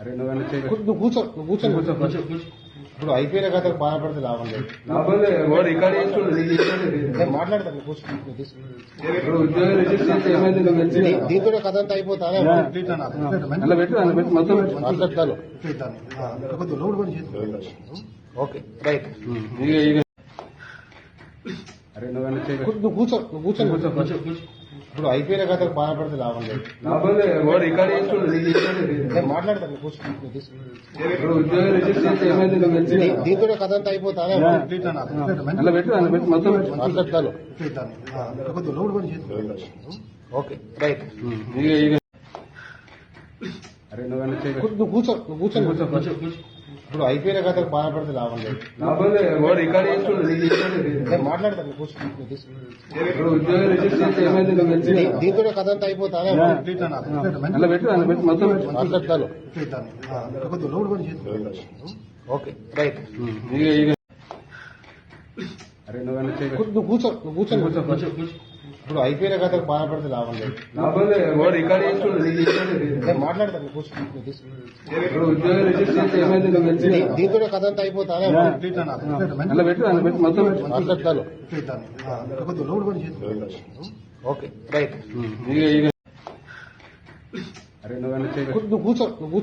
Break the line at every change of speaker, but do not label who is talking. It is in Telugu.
అరే
నువ్వు కూర్చో నువ్వు కూర్చొని
కూర్చో కూర్చో.
ఇప్పుడు అయిపోయిన కథ బాధపడితే లాభం లేదు. మాట్లాడతాను దీంతో కథ అంతా అయిపోతా
అలా పెట్టు అలా పెట్టు మొత్తం పెట్టు.
మాట్లాడతాను. Okay right.
అరే నువ్వైనా చేయి
నువ్వు కూర్చో నువ్వు కూర్చొని
కూర్చో కూర్చో.
ఇప్పుడు అయిపోయిన కథ బాధపడితే లాభం లేదు.
రికార్డ్
మాట్లాడతాను నువ్వు కూర్చో నువ్వు తీసుకో.
ఇప్పుడు ఉద్యోగం రిజిస్టర్ చేస్తే ఏమైంది? నువ్వు తెలిసి
దీ- దీంతో కథ అంతా అయిపోతా
అలా పెట్టు అలా పెట్టు మొత్తం పెట్టు.
మాట్లాడతాను ఓకే రైట్. నువ్వు కూర్చో నువ్వు కూర్చొని
కూర్చో. కూర్చో కూర్చో
ఇప్పుడు అయిపోయిన కథ బాధపడితే లాభం లేదు. మాట్లాడతాను దీంతో కథ అంతా అయిపోతా మాట్లాడతాను. Okay right. నువ్వు కూర్చో నువ్వు కూర్చొని
కూర్చో కూర్చో
ఇప్పుడు అయిపోయిన కథ బాధపడితే లాభం లేదు. దీంతో కథ అంతా అయిపోతా
అలా పెట్టు అలా పెట్టు మొత్తం పెట్టు.
మాట్లాడతాను. Okay right.
అరే
నువ్వు కూర్చో నువ్వు కూర్చో.